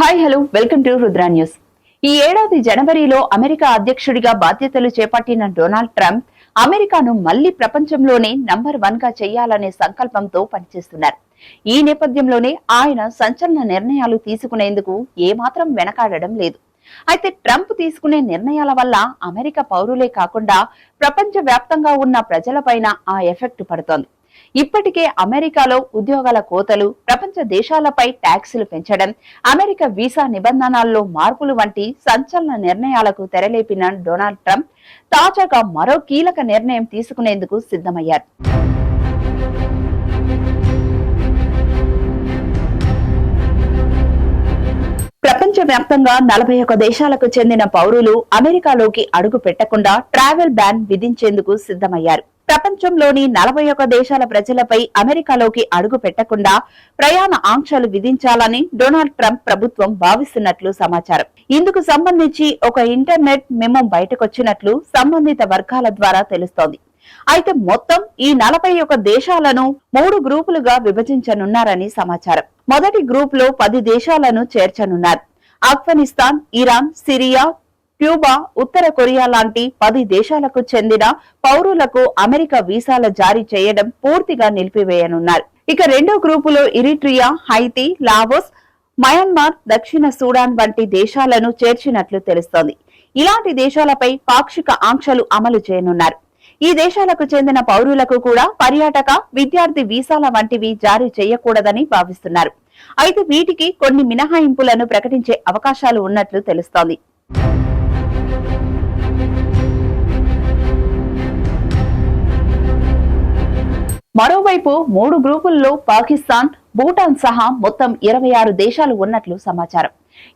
Hi hello. Welcome to Rudra news. ఈ ఏడాది జనవరిలో అమెరికా అధ్యక్షుడిగా బాధ్యతలు చేపట్టిన డొనాల్డ్ ట్రంప్ అమెరికాను మళ్ళీ ప్రపంచంలోనే నంబర్ వన్గా చేయాలనే సంకల్పంతో పనిచేస్తున్నారు. ఈ నేపథ్యంలోనే ఆయన సంచలన నిర్ణయాలు తీసుకునేందుకు ఏమాత్రం వెనకాడడం లేదు. అయితే ట్రంప్ తీసుకునే నిర్ణయాల వల్ల అమెరికా పౌరులే కాకుండా ప్రపంచ వ్యాప్తంగా ఉన్న ప్రజలపైన ఆ ఎఫెక్ట్ పడుతోంది. ఇప్పటికే అమెరికాలో ఉద్యోగాల కోతలు ప్రపంచ దేశాలపై ట్యాక్సులు పెంచడం అమెరికా వీసా నిబంధనల్లో మార్పులు వంటి సంచలన నిర్ణయాలకు తెరలేపిన డొనాల్డ్ ట్రంప్ తాజాగా మరో కీలక నిర్ణయం తీసుకునేందుకు సిద్ధమయ్యారు. ప్రపంచ వ్యాప్తంగా నలభై ఒక్క దేశాలకు చెందిన పౌరులు అమెరికాలోకి అడుగు పెట్టకుండా ట్రావెల్ బ్యాన్ విధించేందుకు సిద్ధమయ్యారు. ప్రపంచంలోని నలభై ఒక దేశాల ప్రజలపై అమెరికాలోకి అడుగు పెట్టకుండా ప్రయాణ ఆంక్షలు విధించాలని డొనాల్డ్ ట్రంప్ ప్రభుత్వం భావిస్తున్నట్లు సమాచారం. ఇందుకు సంబంధించి ఒక ఇంటర్నెట్ మెమో బయటకొచ్చినట్లు సంబంధిత వర్గాల ద్వారా తెలుస్తోంది. అయితే మొత్తం ఈ నలభై ఒక దేశాలను మూడు గ్రూపులుగా విభజించనున్నారని సమాచారం. మొదటి గ్రూప్లో పది దేశాలను చేర్చనున్నారు. ఆఫ్ఘనిస్తాన్ ఇరాన్ సిరియా క్యూబా ఉత్తర కొరియా లాంటి పది దేశాలకు చెందిన పౌరులకు అమెరికా వీసాల జారీ చేయడం పూర్తిగా నిలిపివేయనున్నారు. ఇక రెండో గ్రూపులో ఇరిట్రియా హైతి లావోస్ మయన్మార్ దక్షిణ సూడాన్ వంటి దేశాలను చేర్చినట్లు తెలుస్తోంది. ఇలాంటి దేశాలపై పాక్షిక ఆంక్షలు అమలు చేయనున్నారు. ఈ దేశాలకు చెందిన పౌరులకు కూడా పర్యాటక విద్యార్థి వీసాల వంటివి జారీ చేయకూడదని భావిస్తున్నారు. అయితే వీటికి కొన్ని మినహాయింపులను ప్రకటించే అవకాశాలు ఉన్నట్లు తెలుస్తోంది. మరోవైపు మూడు గ్రూపుల్లో పాకిస్తాన్ భూటాన్ సహా మొత్తం ఇరవై ఆరు దేశాలు ఉన్నట్లు సమాచారం.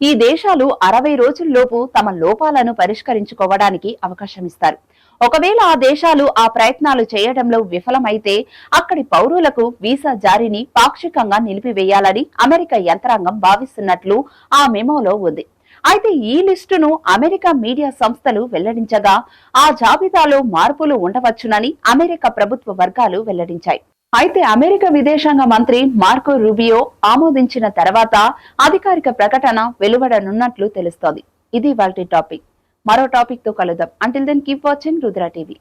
ఈ దేశాలు అరవై రోజుల్లోపు తమ లోపాలను పరిష్కరించుకోవడానికి అవకాశం ఇస్తారు. ఒకవేళ ఆ దేశాలు ఆ ప్రయత్నాలు చేయడంలో విఫలమైతే అక్కడి పౌరులకు వీసా జారీని పాక్షికంగా నిలిపివేయాలని అమెరికా యంత్రాంగం భావిస్తున్నట్లు ఆ మెమోలో ఉంది. అయితే ఈ లిస్టును అమెరికా మీడియా సంస్థలు వెల్లడించగా ఆ జాబితాలో మార్పులు ఉండవచ్చునని అమెరికా ప్రభుత్వ వర్గాలు వెల్లడించాయి. అయితే అమెరికా విదేశాంగ మంత్రి మార్కో రూబియో ఆమోదించిన తర్వాత అధికారిక ప్రకటన వెలువడనున్నట్లు తెలుస్తోంది. ఇది వాటి టాపిక్. మరో టాపిక్తో కలుద్దాం. Until then keep watching Rudra TV.